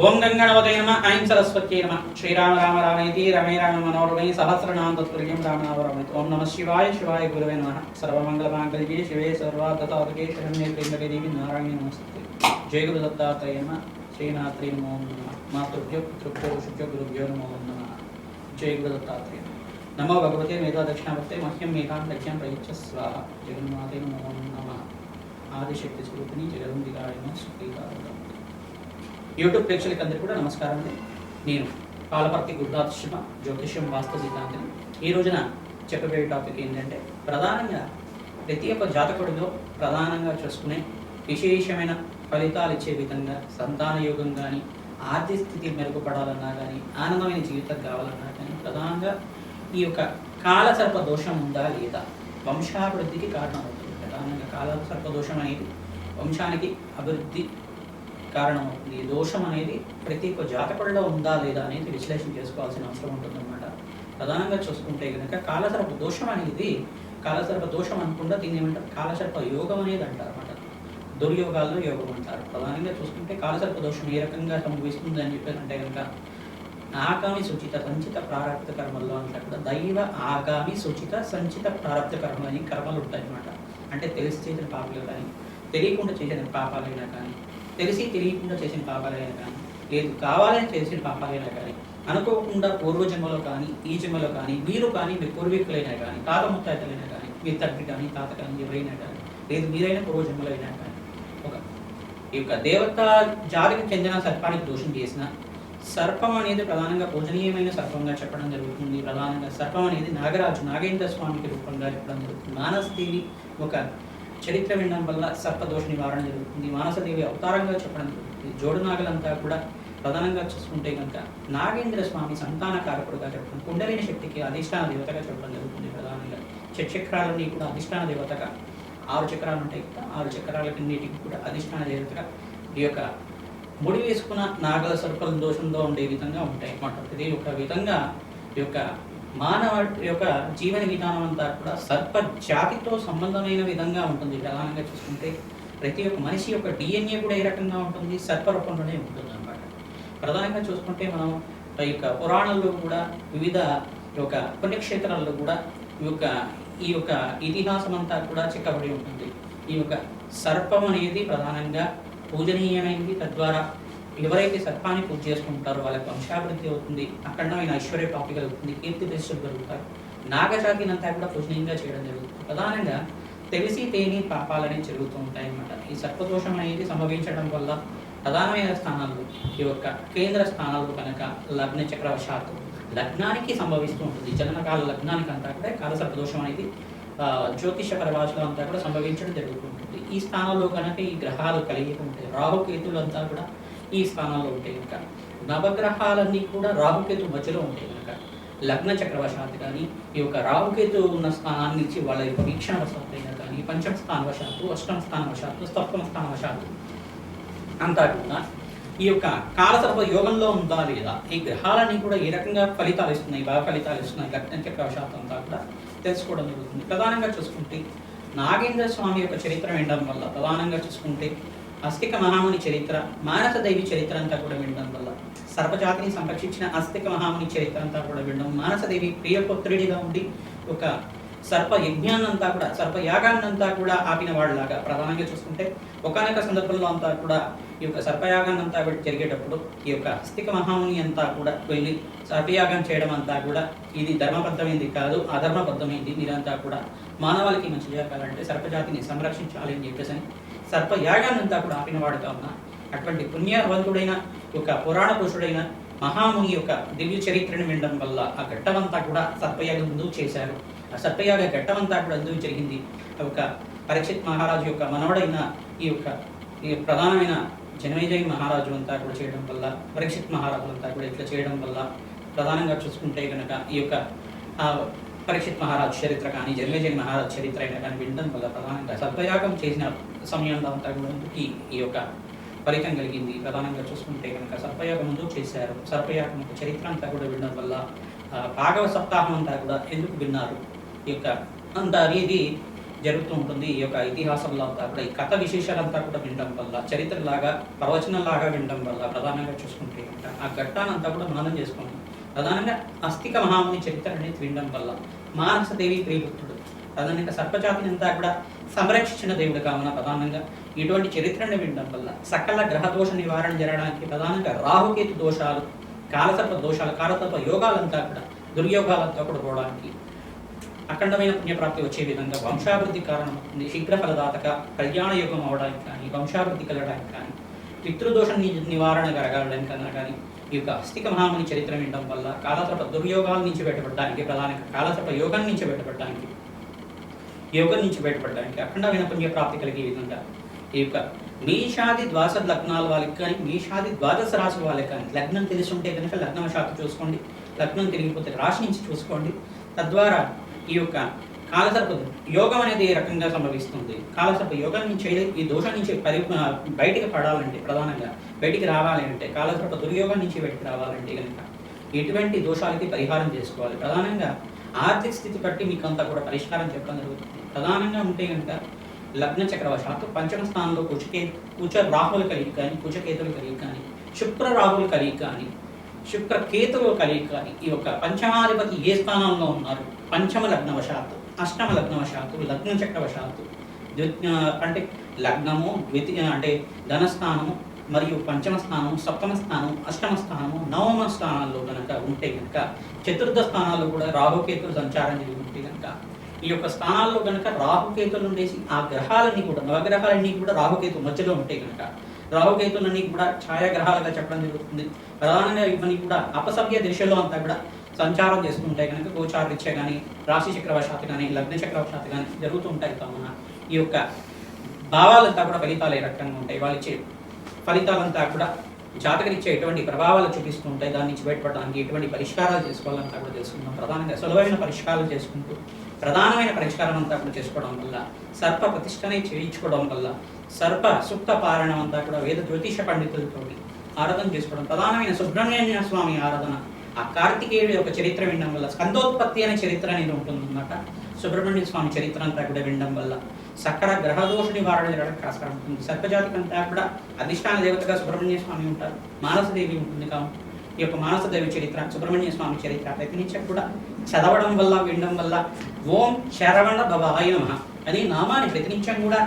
ఓం గంగణవతే నమ ఐం సరస్వత్యై నమ. శ్రీరామ రామ రామేతి రమే రామ మనోరమే సహస్రనామ తత్పుల్యం రామనామరమేతి. ఓం నమ శివాయ శివాయ గురువే నమ. సర్వమంగళమాంగళ్యే శివే సర్వార్థతాదుకే శరణ్యే త్ర్యంబకే దేవి నారాయణ నమస్తే జయ గురు దత్తాత్రేయ నమ. శ్రీనాథ్రీ నమో నమ. మాతృభ్యో పితృభ్యో ఋషిభ్యో గురుభ్యో నమో నమ. జయ గురు దత్తాత్రేయ నమో. భగవతే మేధా దక్షిణావర్తే మహ్యం మేధాం లక్ష్యం ప్రయుచ్చ స్వాహ. జగన్మాతే నమో నమ. ఆదిశక్తి స్వరూపిణి జగదంబికాయ సుఖీకారం యూట్యూబ్ ప్రేక్షకులకి అందరికీ కూడా నమస్కారం అండి. నేను పాలపర్తి శివ జ్యోతిష్యం వాస్తు సిద్ధాంతం ఈ రోజున చెప్పబోయే టాపిక్ ఏంటంటే ప్రధానంగా ప్రతి ఒక్క జాతకుడిలో ప్రధానంగా చూసుకునే విశేషమైన ఫలితాలు ఇచ్చే విధంగా సంతాన యోగం కానీ ఆర్థిక స్థితి మెరుగుపడాలన్నా కానీ ఆనందమైన జీవితం కావాలన్నా కానీ ప్రధానంగా ఈ యొక్క కాలసర్ప దోషం ఉందా లేదా? వంశాభివృద్ధికి కారణం అవుతుంది ప్రధానంగా కాలసర్ప దోషం అనేది వంశానికి అభివృద్ధి కారణమవుతుంది. ఈ దోషం అనేది ప్రతి ఒక్క జాతకుడిలో ఉందా లేదా అనేది విశ్లేషణ చేసుకోవాల్సిన అవసరం ఉంటుందన్నమాట. ప్రధానంగా చూసుకుంటే కనుక కాలసర్ప దోషం అనేది కాలసర్ప దోషం అనుకుండా దీన్ని ఏమంటారు? కాలసర్ప యోగం అనేది అంటారు అనమాట దుర్యోగాల్లో యోగం అంటారు. ప్రధానంగా చూసుకుంటే కాలసర్ప దోషం ఏ రకంగా సంభవిస్తుంది అని చెప్పారంటే కనుక ఆగామి సూచిత సంచిత ప్రారంభ కర్మల్లో అంతా కూడా దైవ ఆగామి సూచిత సంచిత ప్రారంభ కర్మ అని కర్మలు ఉంటాయి అన్నమాట అంటే తెలిసి చేసిన పాపాలు కానీ తెలియకుండా చేసిన పాపాలైనా కానీ తెలిసి తెలియకుండా చేసిన పాపాలైనా కానీ లేదు కావాలని చేసిన పాపాలైనా కానీ అనుకోకుండా పూర్వజన్మలో కానీ ఈ జన్మలో కానీ మీరు కానీ మీ పూర్వీకులైనా కానీ తాత ముత్తాతలైనా కానీ మీ తండ్రి కానీ తాత కానీ ఎవరైనా కానీ లేదు మీరైనా పూర్వజన్మలో అయినా కానీ ఒక ఈ యొక్క దేవత జాతికి చెందిన సర్పానికి దోషం చేసిన సర్పం అనేది ప్రధానంగా పూజనీయమైన సర్పంగా చెప్పడం జరుగుతుంది. ప్రధానంగా సర్పం అనేది నాగరాజు నాగేంద్ర స్వామికి రూపంగా చెప్పడం జరుగుతుంది. మానసదేవి ఒక చరిత్ర వినడం వల్ల సర్పదోష నివారణ జరుగుతుంది. మానసదేవి అవతారంగా చెప్పడం జరుగుతుంది. జోడు నాగలంతా కూడా ప్రధానంగా చూసుకుంటే కనుక నాగేంద్ర స్వామి సంతాన కారకుడుగా చెప్పడం కుండలిని శక్తికి అధిష్టాన దేవతగా చెప్పడం జరుగుతుంది ప్రధానంగా. చక్రాలన్నీ కూడా అధిష్టాన దేవతగా ఆరు చక్రాలు ఉంటాయి కదా ఆరు చక్రాలన్నిటికి కూడా అధిష్టాన దేవతగా ఈ యొక్క ముడి వేసుకున్న నాగల సర్పల దోషంతో ఉండే విధంగా ఉంటాయి అన్నమాట. ఇది ఒక విధంగా యొక్క మానవ యొక్క జీవన విధానం అంతా కూడా సర్ప జాతితో సంబంధమైన విధంగా ఉంటుంది. ప్రధానంగా చూసుకుంటే ప్రతి ఒక్క మనిషి యొక్క డిఎన్ఏ కూడా ఏ రకంగా ఉంటుంది? సర్ప రూపంలోనే ఉంటుంది అనమాట ప్రధానంగా చూసుకుంటే మనం ఈ యొక్క పురాణాల్లో కూడా వివిధ యొక్క పుణ్యక్షేత్రాల్లో కూడా ఈ యొక్క ఈ యొక్క ఇతిహాసం అంతా కూడా చిక్కబడి ఉంటుంది. ఈ యొక్క సర్పం అనేది ప్రధానంగా పూజనీయమైనది. తద్వారా ఎవరైతే సర్పాన్ని పూజ చేసుకుంటారో వాళ్ళకి వంశాభివృద్ధి అవుతుంది అఖండమైన ఐశ్వర్య ప్రాప్తి కలుగుతుంది కీర్తి ప్రతిష్టలు కలుగుతారు. నాగజాతినంతా కూడా పూజనీయంగా చేయడం జరుగుతుంది. ప్రధానంగా తెలిసి తేని పాపాలని జరుగుతూ ఉంటాయి అన్నమాట ఈ సర్పదోషం అనేది సంభవించడం వల్ల ప్రధానమైన స్థానాలు ఈ యొక్క కేంద్ర స్థానాలు కనుక లగ్న చక్రవశాత్తు లగ్నానికి సంభవిస్తూ ఉంటుంది. జననకాల లగ్నానికి అంతా కూడా కాల సర్పదోషం అనేది జ్యోతిష పరిభాషలో అంతా కూడా సంభవించడం జరుగుతుంటుంది ఈ స్థానంలో కనుక ఈ గ్రహాలు కలిగి ఉంటాయి రాహుకేతులు అంతా కూడా ఈ స్థానంలో ఉంటాయి కనుక. నవగ్రహాలన్నీ కూడా రాహుకేతు మధ్యలో ఉంటాయి కనుక. లగ్న చక్రవశాత్తు కానీ ఈ యొక్క రాహుకేతు ఉన్న స్థానాన్ని ఇచ్చి వాళ్ళ యొక్క వీక్షణ వశాత్తు అయినా కానీ పంచమ స్థానవశాత్తు అష్టమ స్థానవశాత్తు సప్తమ స్థాన వశాత్తు అంతా కూడా ఈ యొక్క కాలసర్ప యోగంలో ఉందా లేదా? ఈ గ్రహాలన్నీ కూడా ఏ రకంగా ఫలితాలు ఇస్తున్నాయి? బాగా ఫలితాలు ఇస్తున్నాయి. లగ్న చక్రవశాత్తు అంతా కూడా తెలుసుకోవడం జరుగుతుంది. ప్రధానంగా చూసుకుంటే నాగేంద్ర స్వామి యొక్క చరిత్ర వినడం వల్ల ప్రధానంగా చూసుకుంటే అస్తిక మహాముని చరిత్ర మానస దేవి చరిత్ర అంతా కూడా వినడం వల్ల సర్పజాతిని సంరక్షించిన అస్తిక మహాముని చరిత్ర అంతా కూడా వినడం మానసదేవి ప్రియపుత్రుడిగా ఉండి ఒక సర్ప యజ్ఞాన్నంతా కూడా సర్ప యాగాన్నంతా కూడా ఆపిన వాళ్ళలాగా ప్రధానంగా చూసుకుంటే ఒకనొక సందర్భంలో అంతా కూడా ఈ యొక్క సర్పయాగాన్నంతా కూడా జరిగేటప్పుడు ఈ యొక్క అస్తిక మహాముని అంతా కూడా వెళ్ళి సర్పయాగం చేయడం అంతా కూడా ఇది ధర్మబద్ధమైంది కాదు అధర్మబద్ధమైంది మీరంతా కూడా మానవాళికి మంచి జరగాలంటే సర్పజాతిని సంరక్షించాలి అని చెప్పేసి అని సర్పయాగాన్ని అంతా కూడా ఆపిన వాడు కావున అటువంటి పుణ్యవంతుడైన ఒక పురాణ పురుషుడైన మహాముని యొక్క దివ్య చరిత్రను వినడం వల్ల ఆ ఘట్టమంతా కూడా సర్పయాగం ముందు చేశారు. ఆ సర్పయాగ ఘట్టమంతా కూడా అందుకు జరిగింది. ఒక పరీక్షిత్ మహారాజు యొక్క మనవడైన ఈ యొక్క ఈ ప్రధానమైన జనమేజయ మహారాజు అంతా కూడా చేయడం వల్ల పరీక్షిత్ మహారాజు అంతా కూడా ఇట్లా చేయడం వల్ల ప్రధానంగా చూసుకుంటే కనుక ఈ యొక్క ఆ, పరీక్షిత్ మహారాజు చరిత్ర కానీ జనమేజయ మహారాజు చరిత్ర అయినా కానీ వినడం వల్ల ప్రధానంగా సత్వయాగం చేసిన సమయంలో అంతా కూడా ఈ యొక్క ఫలితం కలిగింది. ప్రధానంగా చూసుకుంటే కనుక సర్పయాగం ముందు చేశారు. సర్పయాగం యొక్క చరిత్ర అంతా కూడా వినడం వల్ల భాగవ సప్తాహం అంతా కూడా ఎందుకు విన్నారు? ఈ యొక్క అంత అనేది జరుగుతూ ఉంటుంది. ఈ యొక్క ఇతిహాసంలో అంతా కూడా ఈ కథ విశేషాలంతా కూడా వినడం వల్ల చరిత్రలాగా ప్రవచనంలాగా వినడం వల్ల ప్రధానంగా చూసుకుంటే కనుక ఆ ఘట్టానంతా కూడా మననం చేసుకుంటాం. ప్రధానంగా అస్థిక మహాముని చరిత్ర అనేది వినడం వల్ల మానసదేవి ప్రియభక్తుడు ప్రధానంగా సర్పజాతిని అంతా కూడా సంరక్షించిన దేవుడు కావున ప్రధానంగా ఇటువంటి చరిత్రను వినడం వల్ల సకల గ్రహ దోష నివారణ జరగడానికి ప్రధానంగా రాహుకేతు దోషాలు కాలసర్ప దోషాలు కాలసర్ప యోగాలంతా కూడా దుర్యోగాలంతా కూడా పోవడానికి అఖండమైన పుణ్యప్రాప్తి వచ్చే విధంగా వంశాభివృద్ధి కారణమవుతుంది. శీఘ్ర ఫలదాతక కళ్యాణ యోగం అవడానికి కానీ వంశాభివృద్ధి కలగడానికి కానీ పితృదోష నివారణ కలగడానికి కన్నా కానీ ఈ యొక్క అస్థిక మహాముని చరిత్ర వినడం వల్ల కాలసర్ప దుర్యోగాల నుంచి బయటపడడానికి ప్రధానంగా కాలసర్ప యోగం నుంచి బయటపడడానికి యోగం నుంచి బయటపడడానికి అఖండమైన పుణ్యప్రాప్తి కలిగే విధంగా ఈ యొక్క మీషాది ద్వాదశ లగ్నాల వాళ్ళకి కానీ మీషాది ద్వాదశ రాశి వాళ్ళకి కానీ లగ్నం తెలిసి ఉంటే కనుక లగ్నం శాఖ చూసుకోండి. లగ్నం తెలియకపోతే రాశి నుంచి చూసుకోండి. తద్వారా ఈ యొక్క కాలసర్ప యోగం అనేది ఏ రకంగా సంభవిస్తుంది? కాలసర్ప యోగం నుంచి ఈ దోషం నుంచి పరి బయటికి పడాలంటే ప్రధానంగా బయటికి రావాలి అంటే కాలసర్ప దుర్యోగం నుంచి బయటికి రావాలంటే కనుక ఎటువంటి దోషాలకి పరిహారం చేసుకోవాలి? ప్రధానంగా ఆర్థిక స్థితి బట్టి మీకు అంతా కూడా పరిష్కారం చెప్పడం జరుగుతుంది. ప్రధానంగా ఉంటే కనుక లగ్న చక్రవశాత్తు పంచమ స్థానంలో కుచకే కుచ రాహులు కలిగి కానీ కుచకేతులు కలిగి కానీ శుక్ర రాహులు కలిగి కానీ శుక్ర కేతువులు కలిగి కానీ ఈ యొక్క పంచమాధిపతి ఏ స్థానంలో ఉన్నారు? పంచమ లగ్నవశాత్తు. అష్టమ లగ్నవశాత్తు లగ్న చక్రవశాత్తు అంటే లగ్నము ద్వితీ అంటే ధనస్థానము మరియు పంచమ స్థానం సప్తమ స్థానం అష్టమ స్థానము నవమ స్థానాల్లో కనుక ఉంటే కనుక చతుర్థ స్థానాల్లో కూడా రాహుకేతులు సంచారం జరిగి ఉంటే కనుక ఈ యొక్క స్థానాల్లో కనుక రాహుకేతులు ఉండేసి ఆ గ్రహాలన్నీ కూడా నవగ్రహాలన్నీ కూడా రాహుకేతు మధ్యలో ఉంటే కనుక రాహుకేతులన్నీ కూడా ఛాయాగ్రహాలుగా చెప్పడం జరుగుతుంది. ప్రధానంగా ఇవన్నీ కూడా అపసవ్య దిశలో అంతా కూడా సంచారం చేస్తుంటాయి కనుక గోచారరీత్యా కానీ రాశి చక్రవశాత్తు కానీ లగ్న చక్రవశాత్తు కానీ జరుగుతూ ఉంటాయి కావున ఈ యొక్క భావాలంతా కూడా ఫలితాలు ఏ రకంగా ఉంటాయి? వాళ్ళు ఇచ్చే ఫలితాలంతా కూడా జాతకరిచ్చే ఎటువంటి ప్రభావాలు చూపిస్తూ ఉంటాయి? దాని నుంచి బయటపడడానికి ఎటువంటి పరిష్కారాలు చేసుకోవాలంతా కూడా తెలుసుకుందాం. ప్రధానంగా సులభమైన పరిష్కారాలు చేసుకుంటూ ప్రధానమైన పరిష్కారం అంతా కూడా చేసుకోవడం వల్ల సర్ప ప్రతిష్టనే చేయించుకోవడం వల్ల సర్ప సుప్త పారాయణం అంతా కూడా వేద జ్యోతిష పండితులతో ఆరాధన చేసుకోవడం ప్రధానమైన సుబ్రహ్మణ్య స్వామి ఆరాధన ఆ కార్తికేయుడు యొక్క చరిత్ర వినడం వల్ల స్కందోత్పత్తి అనే చరిత్ర అనేది ఉంటుందన్నమాట. సుబ్రహ్మణ్య స్వామి చరిత్ర అంతా కూడా వినడం వల్ల సకల గ్రహదోష నివారణ జరగడానికి ఆస్కారం ఉంటుంది. సర్పజాతి అంతా కూడా అధిష్టాన దేవతగా సుబ్రహ్మణ్య స్వామి ఉంటారు. మానసదేవి ఉంటుంది కావు ఈ యొక్క మానసదేవి చరిత్ర సుబ్రహ్మణ్య స్వామి చరిత్ర ప్రతినిత్యం కూడా చదవడం వల్ల వినడం వల్ల ఓం శరవణ భవాయ నమ అనే నామాన్ని ప్రతినిత్యం కూడా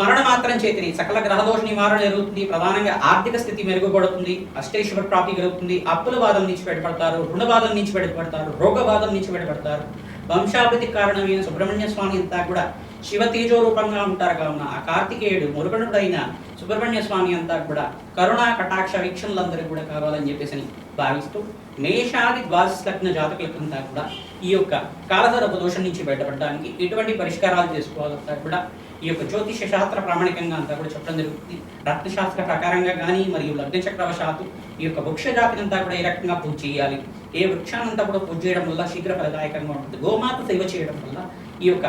స్మరణ మాత్రం చేతిని. సకల గ్రహదోష నివారణ జరుగుతుంది. ప్రధానంగా ఆర్థిక స్థితి మెరుగుపడుతుంది. అష్టేశ్వర ప్రాప్తి కలుగుతుంది. అప్పుల బాధల నుంచి బయటపడతారు. రుణ బాధల నుంచి బయటపడతారు. రోగ బాధల నుంచి బయటపడతారు. వంశాభివృద్ధి కారణమైన సుబ్రహ్మణ్య స్వామి అంతా కూడా శివ తేజో రూపంగా ఉంటారు. కావున ఆ కార్తికేయుడు మురుగనుడైన సుబ్రహ్మణ్య స్వామి అంతా కూడా కరుణా కటాక్ష వీక్షణలందరూ కూడా కావాలని చెప్పేసి భావిస్తూ మేషాది ద్వాదశ లగ్న జాతకులకంతా కూడా ఈ యొక్క కాలధర దోషం నుంచి బయటపడడానికి ఎటువంటి పరిష్కారాలు చేసుకోవాలంతా కూడా ఈ యొక్క జ్యోతిష శాస్త్ర ప్రామాణికంగా అంతా కూడా చెప్పడం జరుగుతుంది. రత్నశాస్త్ర ప్రకారంగా కానీ మరియు లగ్నచక్రవశాత్తు ఈ యొక్క వృక్ష జాతిని అంతా కూడా ఏ రకంగా పూజ చేయాలి? ఏ వృక్షానంతా కూడా పూజ చేయడం వల్ల శీఘ్ర ఫలదాయకంగా ఉంటుంది. గోమాత సేవ చేయడం వల్ల ఈ యొక్క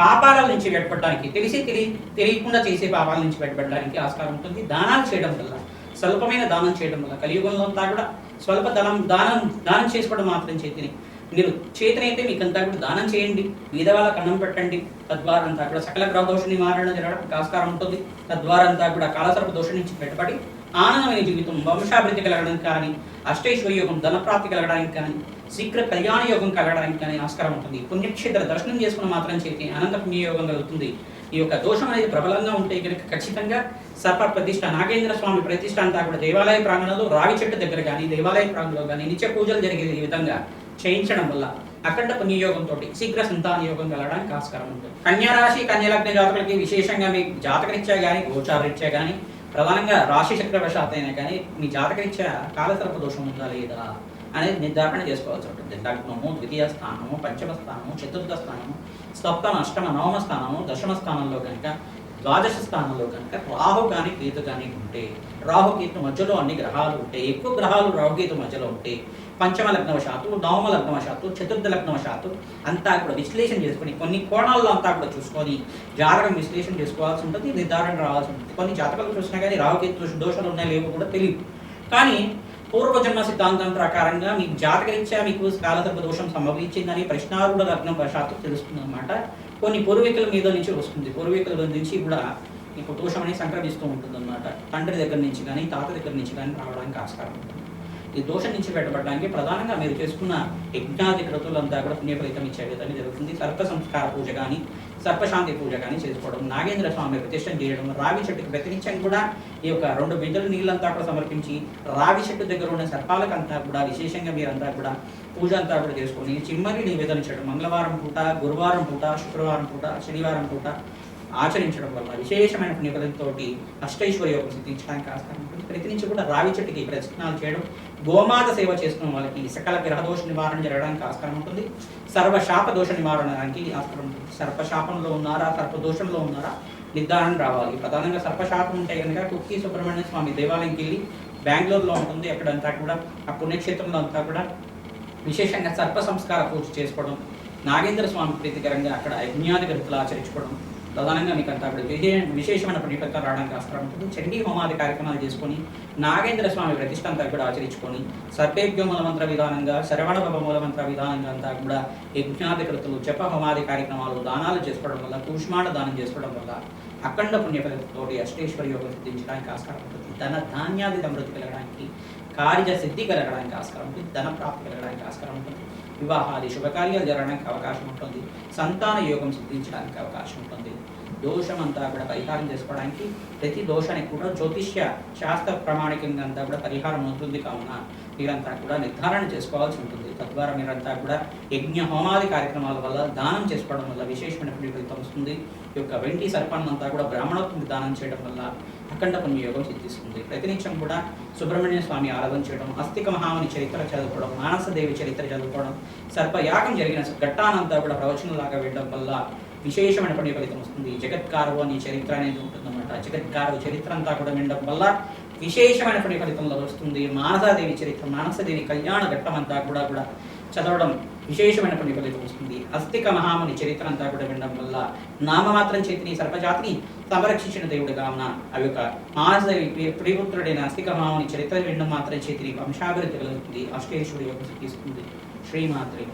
పాపాల నుంచి బయటపడడానికి తెలిసి తెలియ తెలియకుండా చేసే పాపాల నుంచి బయటపడడానికి ఆస్కారం ఉంటుంది. దానాలు చేయడం వల్ల స్వల్పమైన దానం చేయడం వల్ల కలియుగంలో అంతా కూడా స్వల్ప దానం దానం దానం చేసుకోవడం మాత్రం చేతిని మీరు చేతనైతే మీకు అంతా కూడా దానం చేయండి. మీద వాళ్ళకి అన్నం పెట్టండి. తద్వారా అంతా కూడా సకల గ్రహ దోష నివారణ జరగడానికి ఆస్కారం ఉంటుంది. తద్వారా అంతా కూడా కాలసర్ప దోషం నుంచి బయటపడి ఆనందమైన జీవితం వంశాభివృద్ధి కలగడానికి కానీ అష్టైశ్వర్య యోగం ధనప్రాప్తి కలగడానికి కానీ శీఘ్ర కళ్యాణ యోగం కలగడానికి కానీ ఆస్కారం ఉంటుంది. పుణ్యక్షేత్ర దర్శనం చేసుకున్న మాత్రం చేతి అనంత పుణ్యయోగం కలుగుతుంది. ఈ యొక్క దోషం అనేది ప్రబలంగా ఉంటే కనుక ఖచ్చితంగా సర్ప ప్రతిష్ట నాగేంద్ర స్వామి ప్రతిష్ట అంతా కూడా దేవాలయ ప్రాంగణంలో రావి చెట్టు దగ్గర కానీ దేవాలయ ప్రాంగణంలో కానీ నిత్య పూజలు జరిగే ఈ విధంగా. చేయించడం వల్ల అఖండ పుణ్యయోగంతో శీఘ్ర సంతాన యోగం కలగడానికి ఆస్కారం ఉంటుంది. కన్యా రాశి కన్యలగ్న జాతకులకి విశేషంగా మీ జాతకరీత్యా కానీ గోచారరీత్యా కానీ ప్రధానంగా రాశి చక్రవశాత్ అయినా కానీ మీ జాతకరీత్యా కాలసర్ప దోషం ఉందా లేదా అనేది నిర్ధారణ చేసుకోవాల్సి ఉంటుంది. లగ్నము ద్వితీయ స్థానము పంచమ స్థానము చతుర్థ స్థానము సప్తమ అష్టమ నవమ స్థానము దశమ స్థానంలో కనుక ద్వాదశ స్థానంలో కనుక రాహు కానీ కేతు కానీ ఉంటే రాహుకేతు మధ్యలో అన్ని గ్రహాలు ఉంటే ఎక్కువ గ్రహాలు రాహుకేతు మధ్యలో ఉంటే పంచమ లగ్నవశాత్తు చతుర్థ లగ్నవశాత్తు అంతా కూడా విశ్లేషణ చేసుకుని కొన్ని కోణాల్లో అంతా కూడా చూసుకొని జాతకం విశ్లేషణ చేసుకోవాల్సి ఉంటుంది నిర్ధారణ రావాల్సి ఉంటుంది. కొన్ని జాతకాలు చూసినా కానీ రావుకేతు దోషాలు ఉన్నాయో లేవో కూడా తెలియదు. కానీ పూర్వజన్మ సిద్ధాంతం ప్రకారంగా మీకు జాతకరీత్యా మీకు కాలసర్ప దోషం సంభవించిందని ప్రశ్నారుడ లగ్నం వశాత్తు తెలుస్తుంది అనమాట కొన్ని పూర్వీకుల మీద నుంచి వస్తుంది. పూర్వీకుల నుంచి కూడా మీకు దోషం అనేది సంక్రమిస్తూ ఉంటుంది అనమాట తండ్రి దగ్గర నుంచి కానీ తాత దగ్గర నుంచి కానీ రావడానికి ఆస్కారం ఉంటుంది. ఈ దోషం నుంచి బయటపడడానికి ప్రధానంగా మీరు చేసుకున్న యజ్ఞాది క్రతులంతా కూడా పుణ్య ఫలితం ఇచ్చే విధంగా జరుగుతుంది. సర్ప సంస్కార పూజ కానీ సర్పశాంతి పూజ కానీ చేసుకోవడం నాగేంద్ర స్వామి ప్రతిష్టం చేయడం రావి చెట్టుకి ప్రతినిత్యం కూడా ఈ యొక్క రెండు బిందెల నీళ్ళంతా కూడా సమర్పించి రావి చెట్టు దగ్గర ఉన్న సర్పాలకంతా కూడా విశేషంగా మీరంతా కూడా పూజ అంతా కూడా చేసుకొని చిమ్మరి నివేదన చేయడం మంగళవారం పూట గురువారం పూట శుక్రవారం పూట శనివారం పూట ఆచరించడం వల్ల విశేషమైన పుణ్యఫలంతో అష్టైశ్వర్య యోగం సిద్ధించడానికి ఆస్కారం ఉంటుంది. ప్రతి నుంచి కూడా రావి చెట్టుకి ప్రదక్షిణాలు చేయడం గోమాత సేవ చేసుకున్న వాళ్ళకి సకల గ్రహదోష నివారణ జరగడానికి ఆస్కారం ఉంటుంది. సర్వశాప దోష నివారణకి ఆస్కారం ఉంటుంది. సర్పశాపంలో ఉన్నారా? సర్పదోషంలో ఉన్నారా? నిర్ధారణ రావాలి. ప్రధానంగా సర్పశాపం ఉంటే కనుక కుక్కి సుబ్రహ్మణ్య స్వామి దేవాలయంకి వెళ్ళి బెంగళూరులో ఉంటుంది. అక్కడంతా కూడా ఆ పుణ్యక్షేత్రంలో అంతా కూడా విశేషంగా సర్ప సంస్కార పూజ చేసుకోవడం నాగేంద్ర స్వామి ప్రీతికరంగా అక్కడ యజ్ఞాది గతులు ఆచరించుకోవడం ప్రధానంగా మీకు అంత అప్పుడు విశేషమైన ఫలితం రావడానికి ఆస్కారం చండీ హోమాది కార్యక్రమాలు చేసుకొని నాగేంద్ర స్వామి ప్రతిష్ట అంతా కూడా ఆచరించుకొని సర్పేభ్య మూలమంత్ర విధానంగా శరవణ మూలమంత్ర విధానంగా అంతా కూడా యజ్ఞాది కృతులు జప హోమాది కార్యక్రమాలు దానాలు చేసుకోవడం వల్ల కూష్మాండ దానం చేసుకోవడం వల్ల అఖండ పుణ్య అష్టేశ్వరి అష్టేశ్వర యోగం సిద్ధించడానికి ఆస్కారం ఉంటుంది. ధన ధాన్యాది సమృద్ధి కలగడానికి కార్య సిద్ధి కలగడానికి ఆస్కారం ఉంటుంది. ధన ప్రాప్తి కలగడానికి ఆస్కారం ఉంటుంది. వివాహాది శుభకార్యాలు జరగడానికి అవకాశం ఉంటుంది. సంతాన యోగం సిద్ధించడానికి అవకాశం ఉంటుంది. దోషం అంతా కూడా పరిహారం చేసుకోవడానికి ప్రతి దోషానికి కూడా జ్యోతిష్య శాస్త్ర ప్రామాణికంగా అంతా కూడా పరిహారం అవుతుంది కావున మీరంతా కూడా నిర్ధారణ చేసుకోవాల్సి ఉంటుంది. తద్వారా మీరంతా కూడా యజ్ఞ హోమాది కార్యక్రమాల వల్ల దానం చేసుకోవడం వల్ల విశేషమైన పుణ్య ఫలితం వస్తుంది. ఈ యొక్క వెండి సర్పాన్ని అంతా కూడా బ్రాహ్మణత్వం దానం చేయడం వల్ల అఖండ పుణ్యయోగం సిద్ధిస్తుంది. ప్రతినిత్యం కూడా సుబ్రహ్మణ్య స్వామి ఆరాధన చేయడం అస్తిక మహాముని చరిత్ర చదువుకోవడం మానసదేవి చరిత్ర చదువుకోవడం సర్పయాగం జరిగిన ఘట్టానంతా కూడా ప్రవచనలాగా వెళ్ళడం వల్ల విశేషమైన పుణ్య ఫలితం వస్తుంది. జగత్కారు అని చరిత్ర అనేది ఉంటుందన్నమాట. జగత్కారు చరిత్ర అంతా కూడా వినడం వల్ల విశేషమైన ఫలితంలో వస్తుంది. మానసాదేవి చరిత్ర మానసదేవి కళ్యాణ ఘట్టం అంతా కూడా కూడా చదవడం విశేషమైన ఫలితం వస్తుంది. అస్తిక మహాముని చరిత్ర అంతా కూడా వినడం వల్ల నామమాత్రం చేతిని సర్పజాతిని సంరక్షించిన దేవుడు కావున అవి ఒక మానసదేవి ప్రియపుత్రుడైన అస్తిక మహాముని చరిత్ర వినడం మాత్రం చేతిని వంశాభివృద్ధి కలుగుతుంది. అష్టేశ్వరి యొక్క తీసుకుంది శ్రీమాత్రి.